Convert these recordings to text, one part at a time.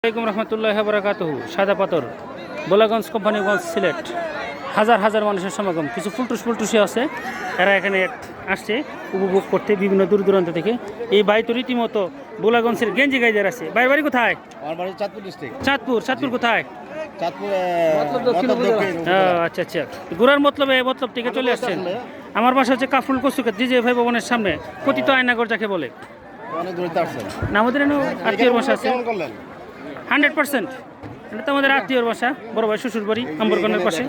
আসসালামাইকুম রহমতুল্লাহ বরাকাত সাদা পাথর বোলাগঞ্জ কোম্পানিগঞ্জ সিলেট হাজার হাজার মানুষের সমাগম কিছু ফুলটুস ফুলটুসি আছে এরা এখানে আসছে উপভোগ করতে বিভিন্ন দূর দূরান্ত থেকে। এই বাই তো রীতিমতো বোলাগঞ্জের গেঞ্জি গাইজার আছে। বাইর বাড়ি কোথায়? চাঁদপুর ডিস্ট্রিক্ট চাঁদপুর চাঁদপুর কোথায়? আচ্ছা আচ্ছা। ঘোরার মতলবে মতলব থেকে চলে আসছেন। আমার বাসা হচ্ছে কাফরুল কসুকে ডিজে ভাই ভবনের সামনে কথিত আয়নাগর যাকে বলে। অনেক দূরে আসছেন। না আমাদের আত্মীয়র বাসা আছে? Hundred percent. এটা তো আমাদের আত্মীয়র বাসা, বড় ভাই শ্বশুর বাড়ি আম্বরকনের পাশে।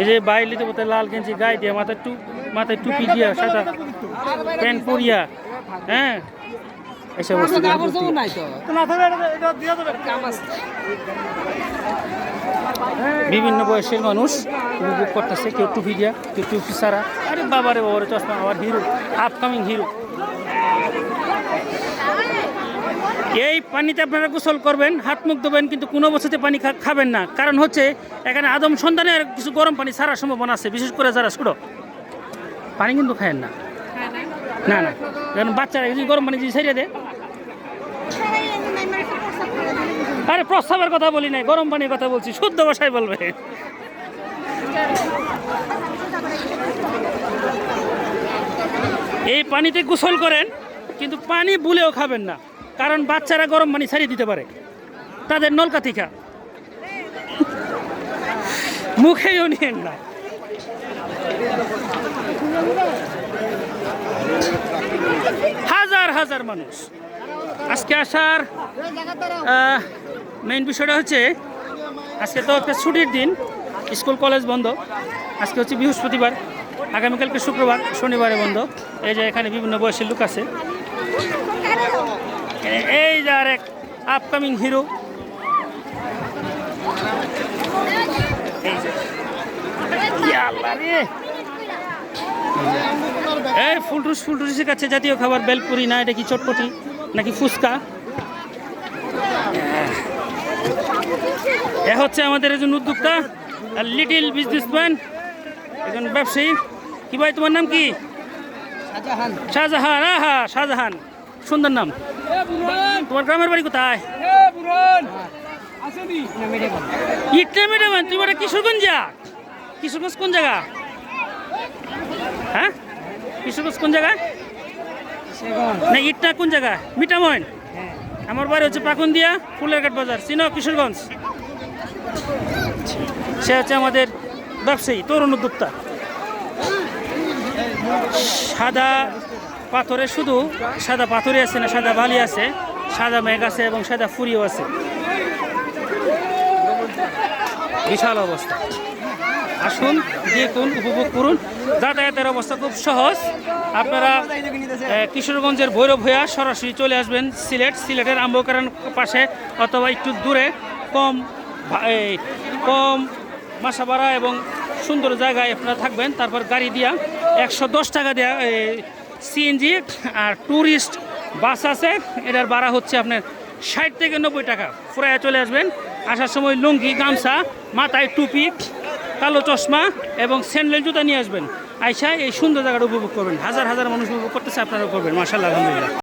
এই যে বাইরে লিতে বলতে লাল গেঞ্জি, গায়ে দিয়ে মাথায় টু মাথায় টুপি দিয়া সাদা প্যান্ট পরিয়া। হ্যাঁ? বস্তু বিভিন্ন বয়সের মানুষ উপভোগ করতেছে, কেউ টুপি দিয়া, কেউ টুপি সারা আরে বাবারে বাবারে, চশমা, আমার হিরো আপকামিং হিরো এই পানিতে আপনারা গোসল করবেন, হাত মুখ ধোবেন, কিন্তু কোনো অবস্থাতে পানি খাবেন না। কারণ হচ্ছে, এখানে আদম সন্ধানে আর কিছু গরম পানি ছাড়ার সম্ভাবনা আছে, বিশেষ করে যারা ছোটো। পানি কিন্তু খায়েন না। না না। কারণ বাচ্চারা যদি গরম পানি যদি ছেড়ে দেয়। আরে, প্রস্তাবের কথা বলি নাই, গরম পানির কথা বলছি, শুদ্ধ ভাষায় বলবে। এই পানিতে গোসল করেন, কিন্তু পানি বুলেও খাবেন না। কারণ বাচ্চারা গরম পানি ছাড়িয়ে দিতে পারে। তাদের নলকা থিকা মুখেও নিয়েন না। হাজার হাজার মানুষ। আজকে আসার মেইন বিষয়টা হচ্ছে, আজকে তো একটা ছুটির দিন, স্কুল, কলেজ বন্ধ। আজকে হচ্ছে বৃহস্পতিবার, আগামীকালকে শুক্রবার, শনিবারে বন্ধ। এই যে এখানে বিভিন্ন বয়সের লোক আছে। এই যে আর এক আপকামিং হিরো এই ফুলটুস ফুলটুস শেখাচ্ছে জাতীয় খাবার বেলপুরি না এটা কি চটপটি নাকি ফুচকা? এ হচ্ছে আমাদের একজন উদ্যোক্তা আর লিটিল বিজনেসম্যান একজন ব্যবসায়ী। কি ভাই তোমার নাম কি? শাহজাহান আহা শাহজাহান। সুন্দর নাম। তোমার গ্রামের বাড়ি কোথায়? ইটনা ম্যাডাম তুমি ওটা কিশোরগঞ্জা? কিশোরগঞ্জ কোন জায়গা? হ্যাঁ? কিশোরগঞ্জ কোন জায়গা? না ইটনা কোন জায়গা? মিটামইন আমার বাড়ি হচ্ছে পাকুন্দিয়া ফুলেরঘাট বাজার। চিনো কিশোরগঞ্জ? সে হচ্ছে আমাদের ব্যবসায়ী তরুণ উদ্যোক্তা। সাদা পাথরে শুধু সাদা পাথরই আছে না, সাদা বালি আছে, সাদা মেঘ আছে এবং সাদা ফুরিও আছে। বিশাল অবস্থা। আসুন, দেখুন, উপভোগ করুন। যাতায়াতের অবস্থা খুব সহজ। আপনারা কিশোরগঞ্জের ভৈরব হইয়া সরাসরি চলে আসবেন সিলেট। সিলেটের আম্বকারান পাশে অথবা একটু দূরে, কম কম মাসা ভাড়া এবং সুন্দর জায়গায় আপনারা থাকবেন। তারপর গাড়ি দিয়া একশো দশ টাকা দেওয়া সিএনজি আর ট্যুরিস্ট বাস আছে। এটার ভাড়া হচ্ছে আপনার ষাট থেকে নব্বই টাকা। ফুরাইয়া চলে আসবেন। আসার সময় লুঙ্গি, গামছা, মাথায় টুপি, কালো চশমা এবং স্যান্ডেল জুতা নিয়ে আসবেন। আইসা এই সুন্দর জায়গাটা উপভোগ করবেন। হাজার হাজার মানুষ উপভোগ করতেছে, আপনারাও করবেন। মাসাল্লাহ আলহামদুলিল্লাহ।